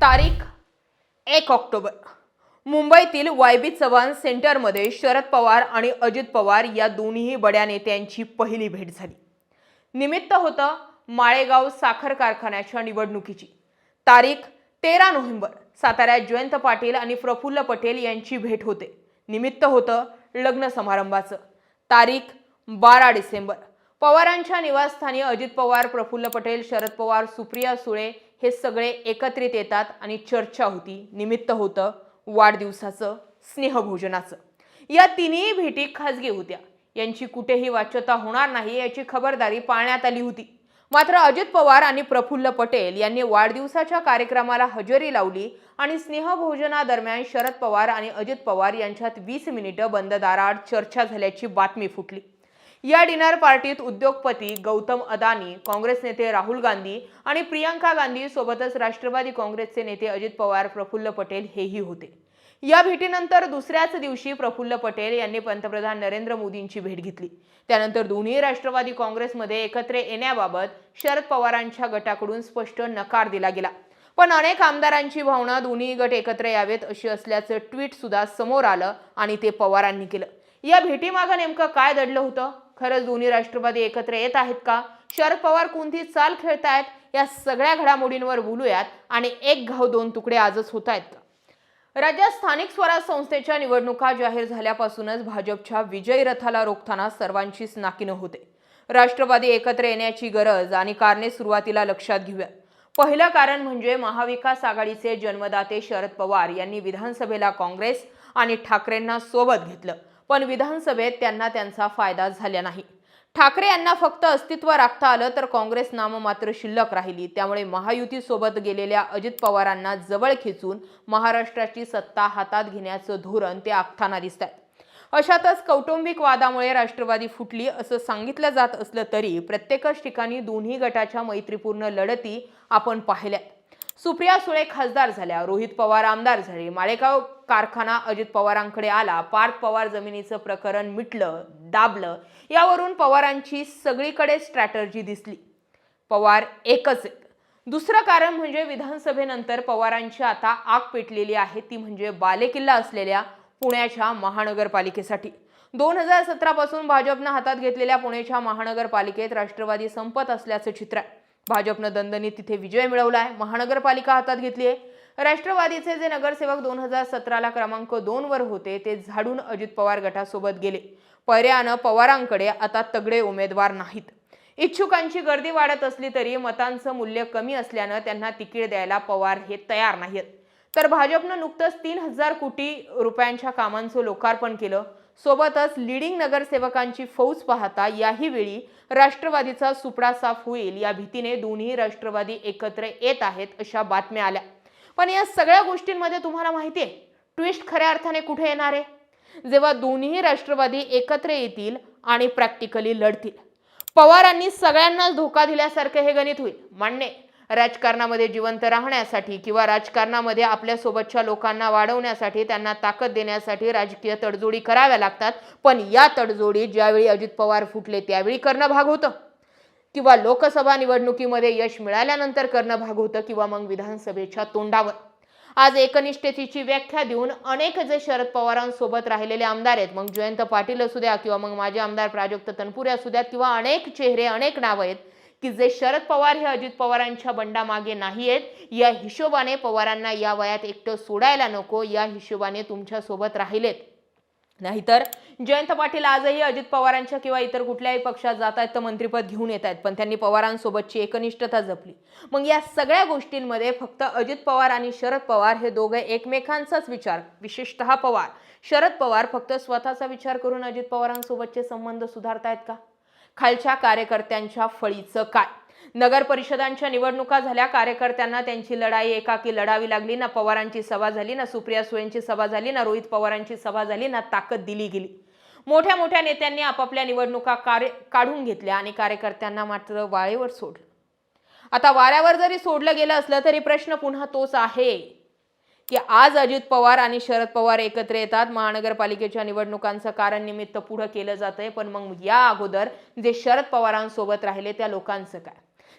तारीख? एक ऑक्टोबर. मुंबईतील वायबी चव्हाण सेंटरमध्ये शरद पवार आणि अजित पवार या दोन्ही बड्या नेत्यांची पहिली भेट झाली. निमित्त होतं माळेगाव साखर कारखान्याच्या निवडणुकीची. तारीख तेरा नोव्हेंबर. साताऱ्यात जयंत पाटील आणि प्रफुल्ल पटेल यांची भेट होते. निमित्त होतं लग्न समारंभाचं. तारीख बारा डिसेंबर. पवारांच्या निवासस्थानी अजित पवार प्रफुल्ल पटेल शरद पवार सुप्रिया सुळे हे सगळे एकत्रित येतात आणि चर्चा होती निमित्त होतं वाढदिवसाचं स्नेहभोजनाचं. या तिन्ही भेटी खाजगी होत्या. यांची कुठेही वाच्यता होणार नाही याची खबरदारी पाळण्यात आली होती. मात्र अजित पवार आणि प्रफुल्ल पटेल यांनी वाढदिवसाच्या कार्यक्रमाला हजेरी लावली आणि स्नेहभोजनादरम्यान शरद पवार आणि अजित पवार यांच्यात वीस मिनिटं बंद दाराआड चर्चा झाल्याची बातमी फुटली. या डिनर पार्टीत उद्योगपती गौतम अदानी काँग्रेस नेते राहुल गांधी आणि प्रियंका गांधी सोबतच राष्ट्रवादी काँग्रेसचे नेते अजित पवार प्रफुल्ल पटेल हेही होते. या भेटीनंतर दुसऱ्याच दिवशी प्रफुल्ल पटेल यांनी पंतप्रधान नरेंद्र मोदींची भेट घेतली. त्यानंतर दोन्ही राष्ट्रवादी काँग्रेसमध्ये एकत्र येण्याबाबत शरद पवारांच्या गटाकडून स्पष्ट नकार दिला गेला. पण अनेक आमदारांची भावना दोन्ही गट एकत्र यावेत अशी असल्याचं ट्विट सुद्धा समोर आलं आणि ते पवारांनी केलं. या भेटीमागं नेमकं काय दडलं होतं? खरंच दोन्ही राष्ट्रवादी एकत्र येत आहेत का? शरद पवार कोणती चाल खेळतायत? या सगळ्या घडामोडींवर बोलूयात आणि एक घाव दोन तुकडे आजच होत आहेत राज्यात स्थानिक स्वराज संस्थेच्या निवडणुका जाहीर झाल्यापासूनच भाजपच्या विजय रथाला रोखताना सर्वांचीच नाकीनं होते. राष्ट्रवादी एकत्र येण्याची गरज आणि कारणे सुरुवातीला लक्षात घेऊया. पहिलं कारण म्हणजे महाविकास आघाडीचे जन्मदाते शरद पवार यांनी विधानसभेला काँग्रेस आणि ठाकरेंना सोबत घेतलं. पण विधानसभेत त्यांना त्यांचा फायदा झाला नाही. ठाकरे यांना फक्त अस्तित्व राखता आलं तर काँग्रेस नाम मात्र शिल्लक राहिली. त्यामुळे महायुतीसोबत गेलेल्या अजित पवारांना जवळ खेचून महाराष्ट्राची सत्ता हातात घेण्याचं धोरण ते आखताना दिसत अशातच कौटुंबिक वादामुळे राष्ट्रवादी फुटली असं सांगितलं जात असलं तरी प्रत्येकच ठिकाणी दोन्ही गटाच्या मैत्रीपूर्ण लढती आपण पाहिल्यात. सुप्रिया सुळे खासदार झाल्या रोहित पवार आमदार झाले माळेगाव कारखाना अजित पवारांकडे आला पार्थ पवार जमिनीचं प्रकरण मिटलं दाबलं यावरून पवारांची सगळीकडे स्ट्रॅटर्जी दिसली. पवार एकच दुसरं कारण म्हणजे विधानसभेनंतर पवारांची आता आग पेटलेली आहे ती म्हणजे बालेकिल्ला असलेल्या पुण्याच्या महानगरपालिकेसाठी. दोन हजार सतरापासून भाजपनं हातात घेतलेल्या पुण्याच्या महानगरपालिकेत राष्ट्रवादी संपत असल्याचं चित्र आहे. भाजपनं दणदणीत तिथे विजय मिळवला आहे महानगरपालिका हातात घेतली आहे राष्ट्रवादीचे जे नगरसेवक दोन हजार सतराला क्रमांक दोनवर होते ते झाडून अजित पवार गटासोबत गेले. पर्यानं पवारांकडे आता तगडे उमेदवार नाहीत. इच्छुकांची गर्दी वाढत असली तरी मतांचं मूल्य कमी असल्यानं त्यांना तिकीट द्यायला पवार हे तयार नाहीत तर भाजपनं नुकतंच तीन हजार कोटी रुपयांच्या कामांचं लोकार्पण केलं. सोबतच लिडिंग नगरसेवकांची फौज पाहता याही वेळी राष्ट्रवादीचा सुपडा साफ होईल या भीतीने दोन्ही राष्ट्रवादी एकत्र येत आहेत अशा बातम्या आल्या. पण या सगळ्या गोष्टींमध्ये तुम्हाला माहिती आहे ट्विस्ट खऱ्या अर्थाने कुठे येणार आहे? जेव्हा दोन्ही राष्ट्रवादी एकत्र येतील आणि प्रॅक्टिकली लढतील. पवारांनी सगळ्यांनाच धोका दिल्यासारखं हे गणित होईल. मान्य राजकारणामध्ये जिवंत राहण्यासाठी किंवा राजकारणामध्ये आपल्यासोबतच्या लोकांना वाढवण्यासाठी त्यांना ताकद देण्यासाठी राजकीय तडजोडी कराव्या लागतात. पण या तडजोडी ज्यावेळी अजित पवार फुटले त्यावेळी करणं भाग होतं. किंवा लोकसभा निवडणुकीमध्ये यश मिळाल्यानंतर करणं भाग होतं किंवा मग विधानसभेच्या तोंडावर. आज एकनिष्ठतेची व्याख्या देऊन अनेक जे शरद पवारांसोबत राहिलेले आमदार आहेत मग जयंत पाटील असू द्या किंवा मग माजी आमदार प्राजक्त तनपुरे असू द्यात किंवा अनेक चेहरे अनेक नावं आहेत की जे शरद पवार हे अजित पवारांच्या बंडामागे नाही आहेत या हिशोबाने पवारांना या वयात एकटं सोडायला नको या हिशोबाने तुमच्यासोबत राहिलेत. नाहीतर जयंत पाटील आजही अजित पवारांच्या किंवा इतर कुठल्याही पक्षात जात आहेत तर मंत्रिपद घेऊन येत आहेत पण त्यांनी पवारांसोबतची एकनिष्ठता जपली. मग या सगळ्या गोष्टींमध्ये फक्त अजित पवार आणि शरद पवार हे दोघे एकमेकांचाच विचार विशेषतः पवार. शरद पवार फक्त स्वतःचा विचार करून अजित पवारांसोबतचे संबंध सुधारतायत का? खालच्या कार्यकर्त्यांच्या फळीचं काय? नगर परिषदांच्या निवडणुका झाल्या. कार्यकर्त्यांना त्यांची लढाई एकाकी लढावी लागली. ना पवारांची सभा झाली ना सुप्रिया सुळेंची सभा झाली ना रोहित पवारांची सभा झाली ना ताकद दिली गेली. मोठ्या मोठ्या नेत्यांनी आपापल्या निवडणुका कार्य काढून घेतल्या आणि कार्यकर्त्यांना मात्र वाळेवर सोडलं. आता वाऱ्यावर जरी सोडलं गेलं असलं तरी प्रश्न पुन्हा तोच आहे. की आज अजित पवार आणि शरद पवार एकत्र येतात. महानगरपालिकेच्या निवडणुकांचं कारण निमित्त पुढं केलं जातंय. पण मग या अगोदर जे शरद पवारांसोबत राहिले त्या लोकांचं काय?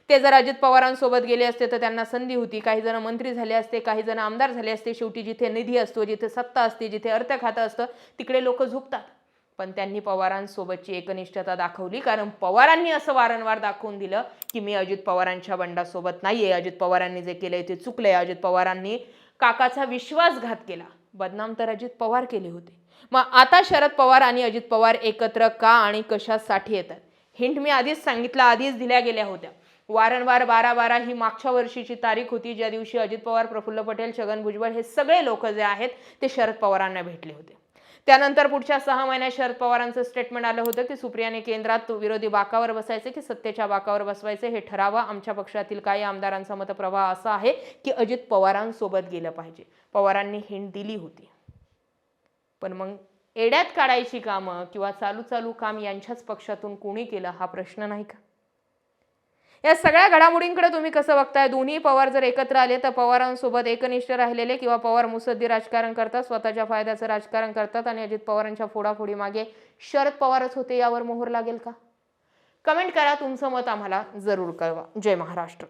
ते जर अजित पवारांसोबत गेले असते तर त्यांना संधी होती. काही जण मंत्री झाले असते काही जण आमदार झाले असते. शेवटी जिथे निधी असतो जिथे सत्ता असते जिथे अर्थ खातं असतं तिकडे लोक झुकतात पण त्यांनी पवारांसोबतची एकनिष्ठता दाखवली. कारण पवारांनी असं वारंवार दाखवून दिलं की मी अजित पवारांच्या बंडासोबत नाहीये. अजित पवारांनी जे केलंय ते चुकलंय. अजित पवारांनी काकाचा विश्वासघात केला. बदनाम तर अजित पवार केले होते. मग आता शरद पवार आणि अजित पवार एकत्र का आणि कशासाठी येतात? हिंट मी आधीच सांगितलं आधीच दिल्या गेल्या होत्या. वारंवार बारा बारा ही मागच्या वर्षीची तारीख होती ज्या दिवशी अजित पवार प्रफुल्ल पटेल छगन भुजबळ हे सगळे लोक जे आहेत ते शरद पवारांना भेटले होते. त्यानंतर पुढच्या सहा महिन्यात शरद पवारांचं स्टेटमेंट आलं होतं की सुप्रियाने केंद्रात विरोधी बाकावर बसायचे की सत्तेच्या बाकावर बसवायचे हे ठरावा आमच्या पक्षातील काही आमदारांचा मतप्रवाह असा आहे की अजित पवारांसोबत गेलं पाहिजे. पवारांनी हिंट दिली होती. पण मग एड्यात काढायची कामं किंवा चालू चालू काम यांच्याच पक्षातून कोणी केलं हा प्रश्न नाही का? या सगळ्या घडामोडींकडे तुम्ही कसं बघताय? दोन्ही पवार जर एकत्र आले तर पवारांसोबत एकनिष्ठ राहिलेले किंवा पवार मुसद्दी राजकारण करतात स्वतःच्या फायद्याचं राजकारण करतात आणि अजित पवारांच्या फोडाफोडी मागे शरद पवारच होते यावर मोहर लागेल का? कमेंट करा तुमचं मत आम्हाला जरूर कळवा. जय महाराष्ट्र.